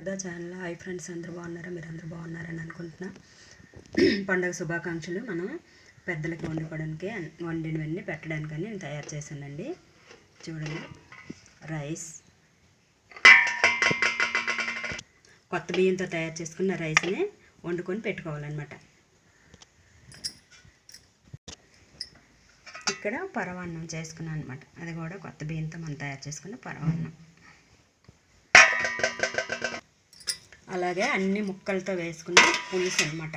Sharada channel. Hi friends అందరూ బాగున్నారా? మీరు అందరూ బాగున్నారని అనుకుంటున్నా. పండగ శుభాకాంక్షలు. మనం పెద్దలకి వండుకోవడానికి వండినవన్నీ పెట్టడానికని నేను తయారు చేశానండి. చూడండి. రైస్. కొత్త బియ్యంతో తయారు చేసుకున్న రైస్ని వండుకొని పెట్టుకోవాలన్నమాట. ఇక్కడ పరవాన్నం చేసుకున్నాను అనమాట అది కూడా కొత్త బియ్యంతో మనం తయారు చేసుకున్న పరవాన్నం అలాగే అన్ని ముక్కలతో వేసుకున్న పులుసు అనమాట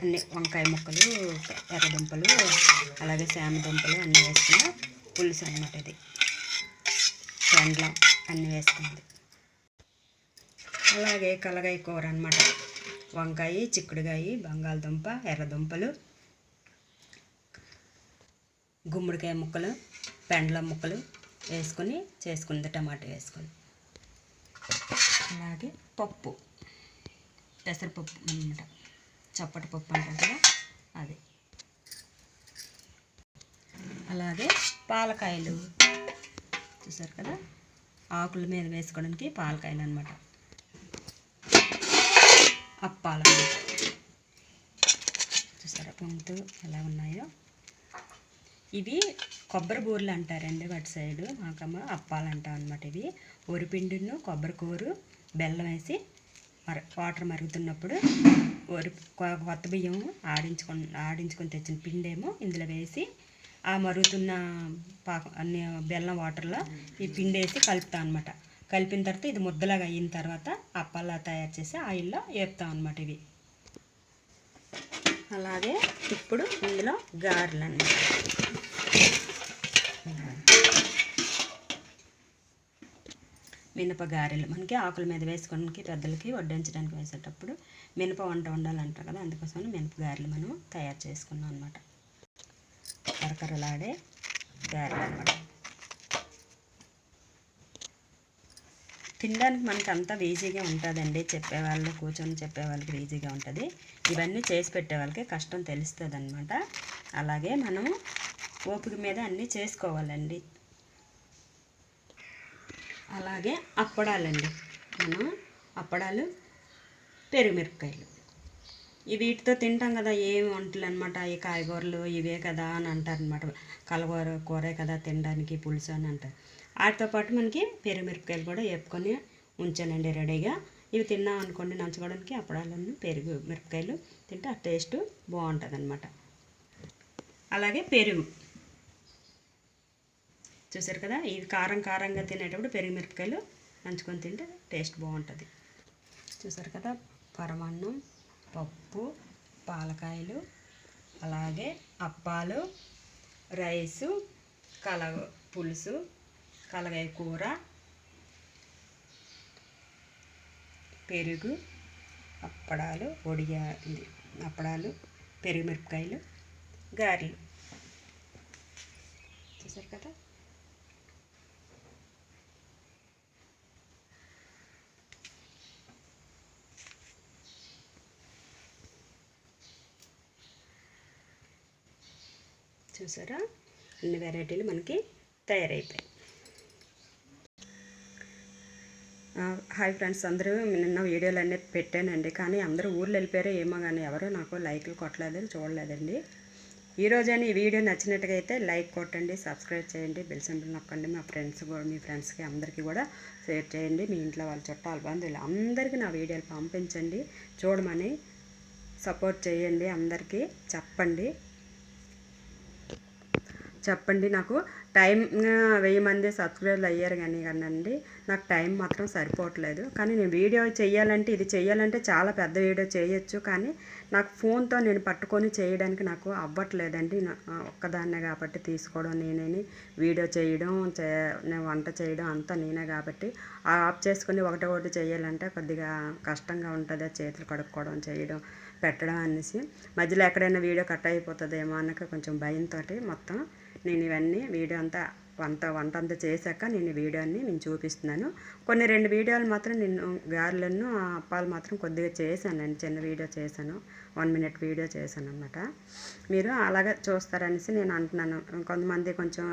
అన్ని వంకాయ ముక్కలు ఎర్రదుంపలు అలాగే శామదుంపలు అన్నీ వేసుకున్న పులుసు అనమాట ఇది. పెండ్లం అన్నీ వేసుకుంది అలాగే కలగాయ కూర అనమాట వంకాయ చిక్కుడుగాయ బంగాళదుంప ఎర్రదుంపలు గుమ్మడికాయ ముక్కలు పెండ్లం ముక్కలు వేసుకొని చేసుకుంది టమాటా వేసుకొని. అలాగే పప్పు పెసరపప్పు అనమాట చప్పటి పప్పు అంటారు కదా అది. అలాగే పాలకాయలు. చూసారు కదా? ఆకుల మీద వేసుకోవడానికి పాలకాయలు అనమాట అప్పాలు చూసారా? పొంగుతూ ఎలా ఉన్నాయో? ఇవి కొబ్బరి బూరెలు అంటారండి వాటి సైడు మాకమ్మ అప్పాలు అంటాం అనమాట ఇవి వరిపిండిను కొబ్బరి కూరు బెల్లం వేసి మర వాటర్ మరుగుతున్నప్పుడు వరి కొ- కొత్త బియ్యం ఆడించుకొని ఆడించుకొని తెచ్చిన పిండేమో ఇందులో వేసి ఆ మరుగుతున్న పాక అన్ని బెల్లం వాటర్లో ఈ పిండి వేసి కలుపుతాం అనమాట కలిపిన తర్వాత ఇది ముద్దలాగా అయిన తర్వాత అప్పాలా తయారు చేసి ఆయిల్లో వేపుతాం అనమాట ఇవి. అలాగే ఇప్పుడు ఇందులో గారెలు అన్నమాట. మినప గారెలు మనకి ఆకుల మీద వేసుకోవడానికి పెద్దలకి వడ్డించడానికి వేసేటప్పుడు మినప వంట వండాలంటారు కదా అందుకోసం మినప గారెలు మనం తయారు చేసుకున్నాం అనమాట కరకరలాడే గారెలు అనమాట తినడానికి మనకి అంతా ఈజీగా ఉంటుందండి. చెప్పేవాళ్ళు కూర్చొని చెప్పేవాళ్ళకి ఈజీగా ఉంటుంది. ఇవన్నీ చేసి పెట్టే వాళ్ళకి కష్టం తెలుస్తుంది అనమాట అలాగే మనము ఓపిక మీద అన్నీ చేసుకోవాలండి. అలాగే అప్పడాలండి. మనం అప్పడాలు పెరుగుమిరపకాయలు ఇవి వీటితో తింటాం కదా ఏం వంటలు అనమాట ఈ కాయగూరలు ఇవే కదా అని అంటారు అనమాట కలగూర కూరే కదా తినడానికి పులుసు అని అంటారు. వాటితో పాటు మనకి పెరుగుమిరపకాయలు కూడా వేపుకొని ఉంచానండి రెడీగా. ఇవి తిన్నాం అనుకోండి నంచుకోవడానికి అప్పడాలను పెరుగు మిరపకాయలు తింటే ఆ టేస్ట్ బాగుంటుంది అనమాట అలాగే పెరుగు. చూసారు కదా? ఇది కారం కారంగా తినేటప్పుడు పెరుగు మిరపకాయలు నంచుకొని తింటే టేస్ట్ బాగుంటుంది. చూసారు కదా? పరమాన్నం పప్పు పాలకాయలు అలాగే అప్పాలు రైసు కలగ పులుసు కలగాయ కూర పెరుగు అప్పడాలు ఒడియా అప్పడాలు పెరుగు మిరపకాయలు గారెలు. చూసారు కదా? చూసారా? అన్ని వెరైటీలు మనకి తయారైపోయాయి. హాయ్ ఫ్రెండ్స్ అందరూ నిన్న వీడియోలు అన్నీ పెట్టానండి. కానీ అందరూ ఊర్లో వెళ్ళిపోయారో ఏమో కానీ ఎవరో నాకు లైక్లు కొట్టలేదని చూడలేదండి. ఈ రోజైనా ఈ వీడియో నచ్చినట్టుగా అయితే లైక్ కొట్టండి సబ్స్క్రైబ్ చేయండి బెల్ సింబల్ నొక్కండి. మా ఫ్రెండ్స్ కూడా మీ ఫ్రెండ్స్కి అందరికీ కూడా షేర్ చేయండి. మీ ఇంట్లో వాళ్ళ చుట్టాలు బంధువులు అందరికీ నా వీడియోలు పంపించండి చూడమని సపోర్ట్ చేయండి అందరికీ చెప్పండి. చెప్పండి. నాకు టైం వెయ్యి మంది సబ్స్క్రైబర్లు అయ్యారు కానీ కానండి నాకు టైం మాత్రం సరిపోవట్లేదు. కానీ నేను వీడియో చేయాలంటే ఇది చేయాలంటే చాలా పెద్ద వీడియో చేయొచ్చు. కానీ నాకు ఫోన్తో నేను పట్టుకొని చేయడానికి నాకు అవ్వట్లేదండి. ఒక్కదాన్నే కాబట్టి తీసుకోవడం నేనేని వీడియో చేయడం చే నేను వంట చేయడం అంతా నేనే కాబట్టి ఆ ఆఫ్ చేసుకుని ఒకటి ఒకటి చేయాలంటే కొద్దిగా కష్టంగా ఉంటుంది. చేతులు కడుక్కోవడం చేయడం పెట్టడం అనేసి. మధ్యలో ఎక్కడైనా వీడియో కట్ అయిపోతుందేమో అన్నక కొంచెం భయంతో మొత్తం నేను ఇవన్నీ వీడియో అంతా వంట వంట అంతా చేశాక నేను వీడియోని నేను చూపిస్తున్నాను. కొన్ని రెండు వీడియోలు మాత్రం నేను గారెలను అప్పాలు మాత్రం కొద్దిగా చేశానండి చిన్న వీడియో చేశాను. వన్ మినిట్ వీడియో చేశాను అనమాట మీరు అలాగే చూస్తారనేసి నేను అంటున్నాను. కొంతమంది కొంచెం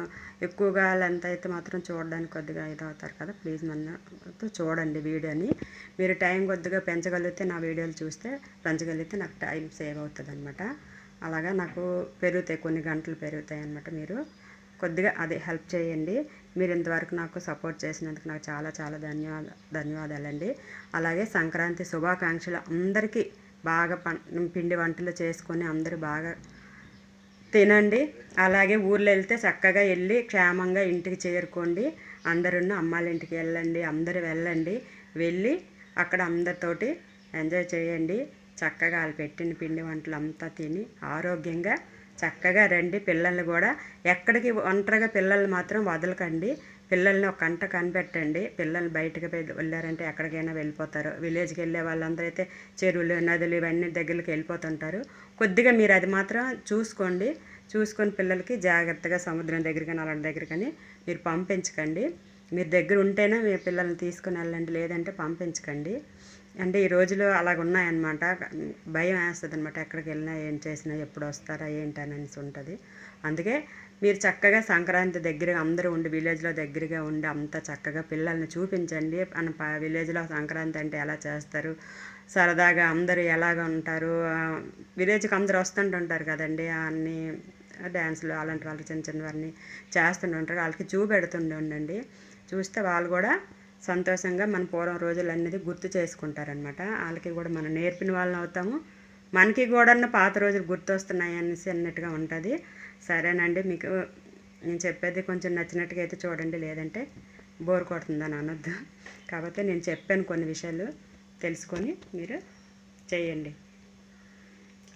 ఎక్కువగా లెంత్ అయితే మాత్రం చూడడానికి కొద్దిగా ఇదవుతారు కదా. ప్లీజ్ మనతో చూడండి వీడియోని. మీరు టైం కొద్దిగా పెంచగలిగితే నా వీడియోలు చూస్తే పెంచగలిగితే నాకు టైం సేవ్ అవుతుంది అనమాట అలాగా నాకు పెరుగుతాయి కొన్ని గంటలు పెరుగుతాయి అనమాట మీరు. కొద్దిగా అదే హెల్ప్ చేయండి. మీరు ఇంతవరకు నాకు సపోర్ట్ చేసినందుకు నాకు చాలా చాలా ధన్యవాద ధన్యవాదాలండి. అలాగే సంక్రాంతి శుభాకాంక్షలు అందరికీ బాగా పిండి వంటలు చేసుకొని అందరూ బాగా తినండి. అలాగే ఊర్లో వెళ్తే చక్కగా వెళ్ళి క్షేమంగా ఇంటికి చేరుకోండి. అందరూ అమ్మాళ్ళ ఇంటికి వెళ్ళండి అందరూ వెళ్ళండి. వెళ్ళి అక్కడ అందరితోటి ఎంజాయ్ చేయండి. చక్కగా వాళ్ళు పెట్టిన పిండి వంటలు అంతా తిని ఆరోగ్యంగా చక్కగా రండి. పిల్లల్ని కూడా ఎక్కడికి ఒంటరిగా పిల్లల్ని మాత్రం వదలకండి. పిల్లల్ని ఒక కంట కనిపెట్టండి. పిల్లల్ని బయటకు వెళ్ళారంటే ఎక్కడికైనా వెళ్ళిపోతారు. విలేజ్కి వెళ్ళే వాళ్ళందరూ అయితే చెరువులు నదులు ఇవన్నీ దగ్గరికి వెళ్ళిపోతుంటారు. కొద్దిగా మీరు అది మాత్రం చూసుకోండి. చూసుకొని పిల్లలకి జాగ్రత్తగా సముద్రం దగ్గరికి అలాంటి దగ్గర కానీ మీరు పంపించకండి. మీరు దగ్గర ఉంటేనే మీ పిల్లల్ని తీసుకుని వెళ్ళండి. లేదంటే పంపించకండి. అంటే ఈ రోజులు అలాగ ఉన్నాయన్నమాట భయం వేస్తుంది అనమాట ఎక్కడికి వెళ్ళినా ఏం చేసినా ఎప్పుడు వస్తారా ఏంటి అనేసి ఉంటుంది. అందుకే మీరు చక్కగా సంక్రాంతి దగ్గరగా అందరూ ఉండి విలేజ్లో దగ్గరగా ఉండి అంతా చక్కగా పిల్లల్ని చూపించండి మన విలేజ్లో సంక్రాంతి అంటే ఎలా చేస్తారు? సరదాగా అందరూ ఎలాగ ఉంటారు? విలేజ్కి అందరూ వస్తుంటుంటారు కదండి. అన్ని డ్యాన్సులు అలాంటి వాళ్ళకి చిన్న చిన్నవన్నీ చేస్తుండే చేస్తుంటుంటారు. వాళ్ళకి చూపెడుతుండే ఉండండి చూస్తే వాళ్ళు కూడా సంతోషంగా మన పూర్వం రోజులు అనేది గుర్తు చేసుకుంటారనమాట వాళ్ళకి కూడా మనం నేర్పిన వాళ్ళని అవుతాము. మనకి కూడా పాత రోజులు గుర్తొస్తున్నాయి అనేసి అన్నట్టుగా ఉంటుంది. సరేనండి మీకు నేను చెప్పేది కొంచెం నచ్చినట్టుగా అయితే చూడండి లేదంటే బోర్ కొడుతుందని అనొద్దు. కాకపోతే నేను చెప్పాను కొన్ని విషయాలు తెలుసుకొని మీరు చేయండి.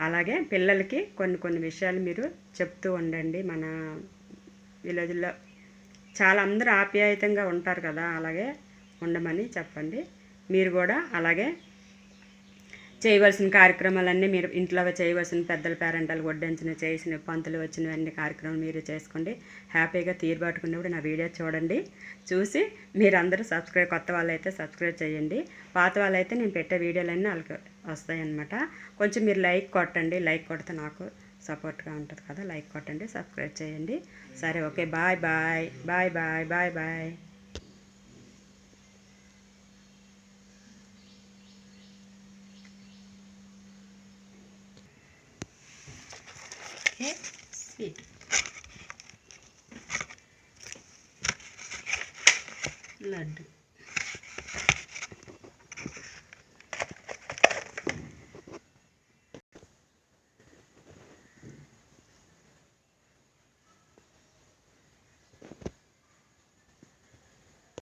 అలాగే పిల్లలకి కొన్ని కొన్ని విషయాలు మీరు చెప్తూ ఉండండి. మన విలేజ్లో చాలా అందరూ ఆప్యాయతంగా ఉంటారు కదా అలాగే ఉండమని చెప్పండి. మీరు కూడా అలాగే చేయవలసిన కార్యక్రమాలన్నీ మీరు ఇంట్లో చేయవలసిన పెద్దల పేరెంటాలు వడ్డించిన చేసిన పంతులు వచ్చిన అన్ని కార్యక్రమాలు మీరు చేసుకోండి. హ్యాపీగా తీరుబాటుకున్నప్పుడు నా వీడియో చూడండి. చూసి మీరందరూ సబ్స్క్రైబ్ కొత్త వాళ్ళైతే సబ్స్క్రైబ్ చేయండి. పాత వాళ్ళైతే నేను పెట్టే వీడియోలన్నీ వాళ్ళకి వస్తాయన్నమాట. కొంచెం మీరు లైక్ కొట్టండి. లైక్ కొడితే నాకు సపోర్ట్గా ఉంటుంది కదా. లైక్ కొట్టండి సబ్స్క్రైబ్ చేయండి. సరే okay. Bye bye. Bye bye. Bye bye. है? सी लड्डू।